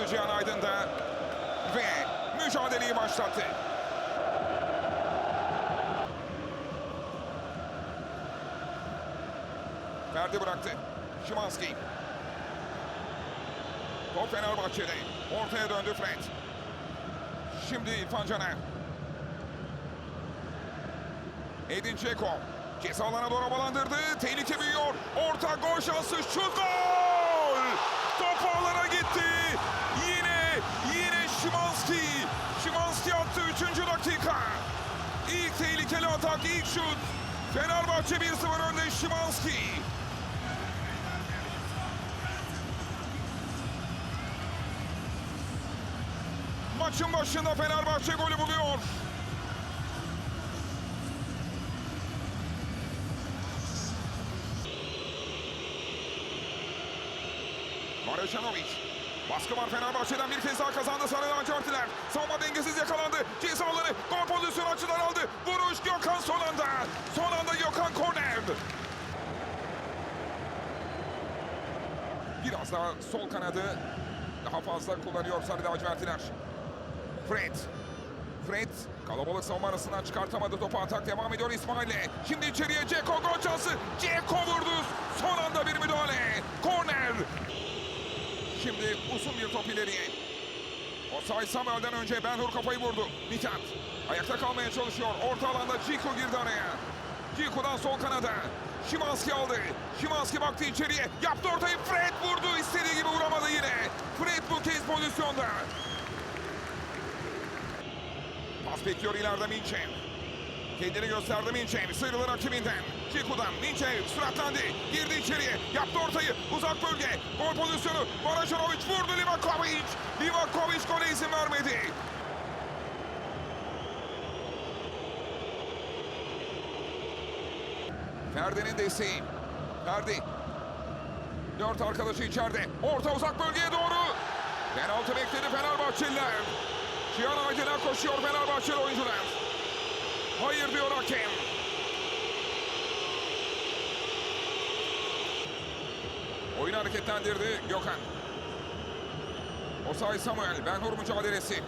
yaptı Cihan Aydın'da. Ve mücadeleyi başlattı. Ferdi bıraktı. Şimanski. Top Fenerbahçe'de. Ortaya döndü Fred. Şimdi İrfan Caner. Edin Dzeko. Ceza alana doğru havalandırdı. Tehlike büyüyor. Orta gol şansı. Şut gol! Top ağlara gitti. Şimanski. Şimanski attı 3. dakika. İlk tehlikeli atak, ilk şut. Fenerbahçe 1-0 önde Şimanski. Maçın başında Fenerbahçe golü buluyor. Marejanovic. Baskı var Fenerbahçe'den bir kez daha kazandı Sarı Lacivertliler. Savunma dengesiz yakalandı. Ceza alanı gol pozisyonu açıdan aldı. Vuruş Gökhan son anda. Son anda Gökhan korner. Biraz daha sol kanadı daha fazla kullanıyor Sarı Lacivertliler. Fred. Fred kalabalık savunma arasından çıkartamadı topu atak devam ediyor İsmail'le. Şimdi içeriye Ceko gol şansı. Ceko vurdu. Son anda bir müdahale. Korner. Şimdi uzun bir top ileriye. Osay Samuel'den önce Benhur kafayı vurdu. Mithat ayakta kalmaya çalışıyor. Orta alanda Ciko girdi araya. Ciko'dan sol kanada. Şimanski aldı. Şimanski baktı içeriye. Yaptı ortayı. Fred vurdu. İstediği gibi vuramadı yine. Fred bu kez pozisyonda. Pas bekliyor ileride Minçev. Kendini gösterdi Minçev. Sıyrılır rakibinden. Ciku'dan Minçev süratlendi. Girdi içeriye. Yaptı ortayı. Uzak bölge. Gol pozisyonu. Barajanovic vurdu Livakovic. Livakovic gole izin vermedi. Ferdi'nin desteği. Ferdi. Dört arkadaşı içeride. Orta uzak bölgeye doğru. Penaltı bekledi Fenerbahçeliler. Cihan Aydın'a koşuyor Fenerbahçeli oyuncular. Hayır diyor hakem. Oyunu hareketlendirdi Gökhan. Osay Samuel, Benhur mücadelesi.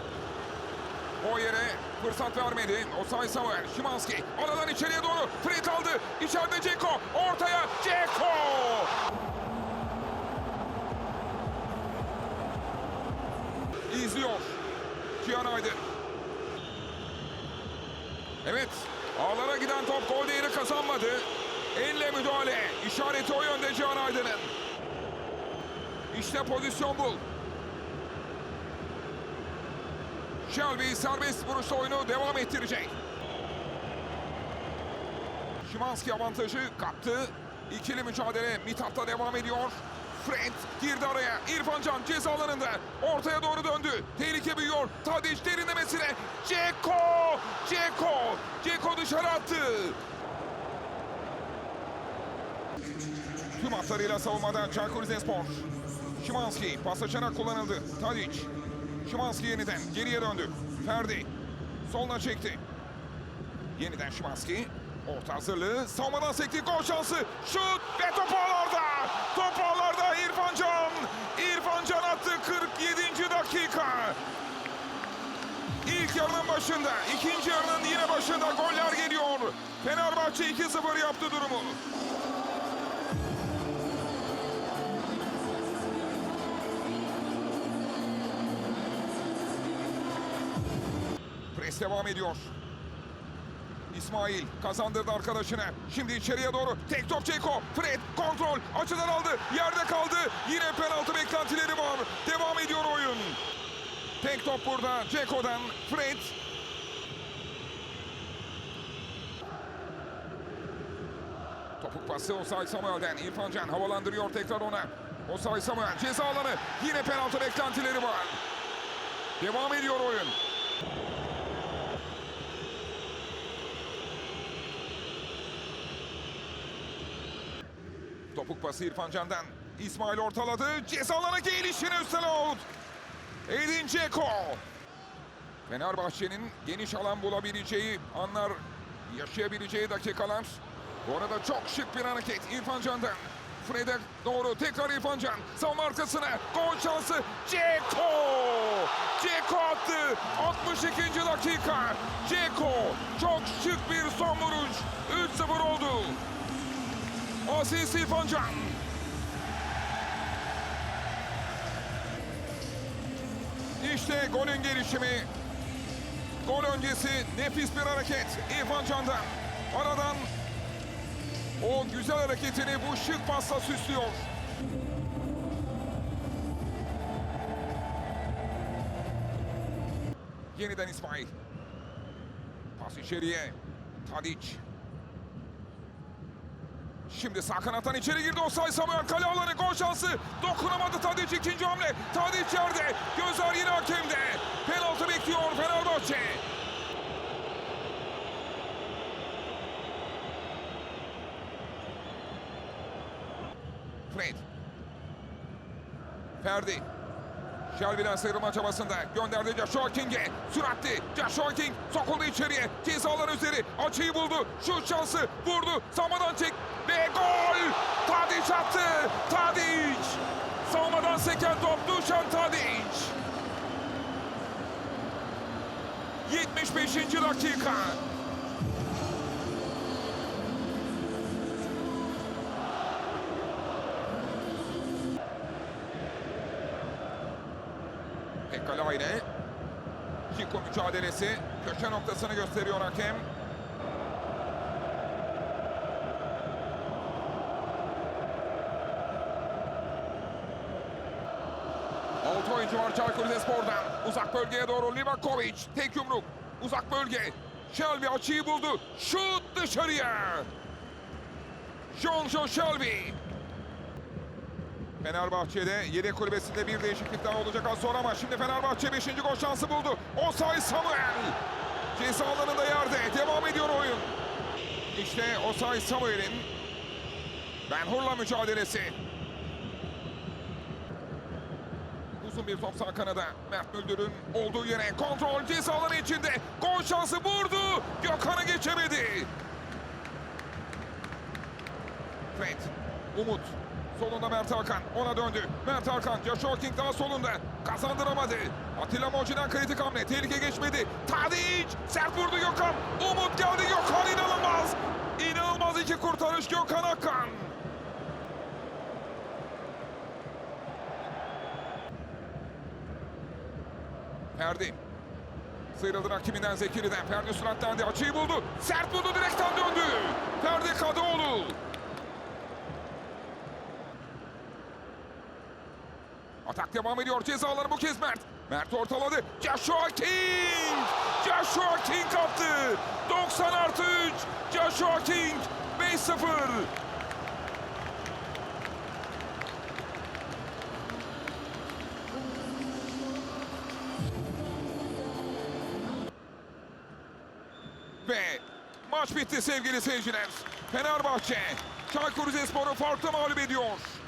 O yere fırsat vermedi. Osay Samuel, Şimanski. Aradan içeriye doğru. Fred aldı. İçeride Ceko. Ortaya Ceko. İzliyor. Cihan Aydın. Evet. Ağlara giden top gol değeri kazanmadı. Elle müdahale. İşareti o yönde Cihan Aydın'ın. İşte pozisyon bul. Shelby serbest vuruşla oyunu devam ettirecek. Şimanski avantajı kaptı. İkili mücadele Mithat'ta devam ediyor. Fred girdi araya. İrfan Can ceza alanında. Ortaya doğru döndü. Tehlike büyüyor. Tadiç derinlemesine. Ceko! Ceko! Ceko dışarı attı. Tüm hatlarıyla savunmada Çaykur Rizespor. Şimanski pas açarak kullanıldı. Tadiç. Şimanski yeniden geriye döndü. Ferdi. Soluna çekti. Yeniden Şimanski. Orta hazırlığı. Savunmadan sekti. Gol şansı. Şut ve top ağlarda. Top ağlarda İrfan Can. İrfan Can attı 47. dakika. İlk yarının başında, ikinci yarının yine başında goller geliyor. Fenerbahçe 2-0 yaptı durumu. Devam ediyor. İsmail kazandırdı arkadaşına. Şimdi içeriye doğru. Tek top Ceko. Fred kontrol. Açıdan aldı. Yerde kaldı. Yine penaltı beklentileri var. Devam ediyor oyun. Tek top burada. Ceko'dan. Fred. Topuk pası Osay Samuel'den. İrfan Can havalandırıyor tekrar ona. Osay Samuel ceza alanı. Yine penaltı beklentileri var. Devam ediyor oyun. Topuk pası İrfan Can'dan. İsmail ortaladı. Ceza alanı gelişine üstel out. Edin Dzeko. Fenerbahçe'nin geniş alan bulabileceği anlar, yaşayabileceği dakikalar. Bu arada çok şık bir hareket İrfan Can'dan. Fred'e doğru tekrar İrfan Can. Savunma arkasına. Gol şansı. Ceko. Ceko attı. 62. dakika. Ceko. Çok şık bir son vuruş. 3-0 oldu. Asist İrfan Can. İşte golün gelişimi. Gol öncesi nefis bir hareket İrfan Can'dan. Aradan o güzel hareketini bu şık pasla süslüyor. Yeniden İsmail. Pas içeriye. Tadic. Şimdi sağ kanattan içeri girdi Osay Samuel kale alanı gol şansı. Dokunamadı Tadic ikinci hamle. Tadic yerde. Gözler yine hakemde. Penaltı bekliyor Fenerbahçe. Fred. Ferdi. Shelby'den sıyrılma çabasında gönderdi Joshua King'e. Süratli Joshua King sokuldu içeriye. Cezalar üzeri açıyı buldu. Şut şansı vurdu. Samadan çek ve gol! Tadic attı. Tadic! Savunmadan seken top Dušan Tadic. 75. dakika. Pekala ile Kiko mücadelesi köşe noktasını gösteriyor hakem. Altı oyuncu var Çaykur Rizespor'dan. Uzak bölgeye doğru Livakovic. Tek yumruk. Uzak bölge. Shelby açıyı buldu. Şut dışarıya. Jonjo Shelby. Fenerbahçe'de yedek kulübesinde bir değişiklik daha olacak az sonra ama şimdi Fenerbahçe 5. gol şansı buldu. Osay Samuel. Ceza alanında yerde. Devam ediyor oyun. İşte Osay Samuel'in Ben Hur'la mücadelesi. Uzun bir top sağ kanada. Mert Müldür'ün olduğu yere kontrol ceza alanı içinde. Gol şansı vurdu. Gökhan'ı geçemedi. Fred. Umut. Solunda Mert Hakan. Ona döndü. Mert Hakan. Joshua King daha solunda. Kazandıramadı. Atilla Moji'den kritik hamle. Tehlike geçmedi. Tadic. Sert vurdu Gökhan. Umut geldi. Gökhan inanılmaz. İnanılmaz iki kurtarış Gökhan Hakan. Ferdi. Sıyrıldı rakibinden Zekeri'den. Ferdi süratlendi. Açıyı buldu. Sert buldu. Direkten döndü. Ferdi Kadıoğlu. Atak devam ediyor. Cezaları bu kez Mert. Mert ortaladı. Joshua King. Joshua King attı. 90 artı 3. Joshua King. 5-0. Ve maç bitti sevgili seyirciler. Fenerbahçe Çaykur Rizespor'u farklı mağlup ediyor.